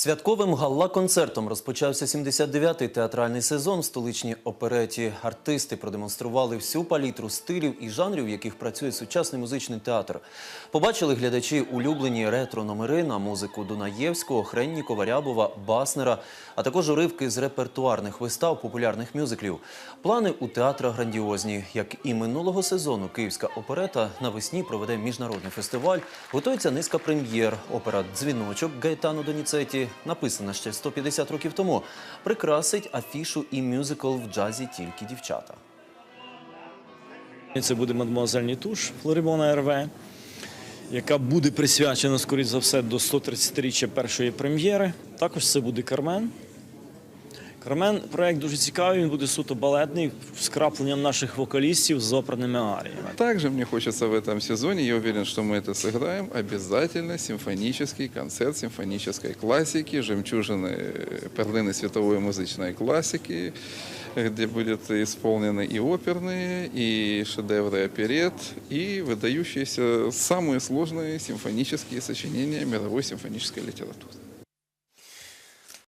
Святковим галла-концертом розпочався 79-й театральний сезон в столичній опереті. Артисти продемонстрували всю палітру стилів і жанрів, в яких працює сучасний музичний театр. Побачили глядачі улюблені ретро-номери на музику Дунаєвського, Хреннікова, Рябова, Баснера, а також уривки з репертуарних вистав популярних мюзиклів. Плани у театра грандіозні. Як і минулого сезону, Київська оперета навесні проведе міжнародний фестиваль. Готується низка прем'єр. Опера Дзвіночок Гайтану Доніцеті, написана ще 150 років тому, прикрасить афішу і мюзикл в джазі тільки дівчата. Це буде мадмуазель Нітуш Флорибона РВ, яка буде присвячена, скоріш за все, до 130-річчя першої прем'єри. Також це буде Кармен. Кармен проект дуже цікавий, він буде суто балетний з крапленням наших вокалістів з оперними аріями. Также мне хочется в этом сезоне, я уверен, что мы это сыграем, обязательно симфонический концерт симфонической классики, жемчужины, э, перлины световой музычной классики, где будут исполнены и оперные, и шедевры оперет, и выдающиеся самые сложные симфонические сочинения мировой симфонической литературы.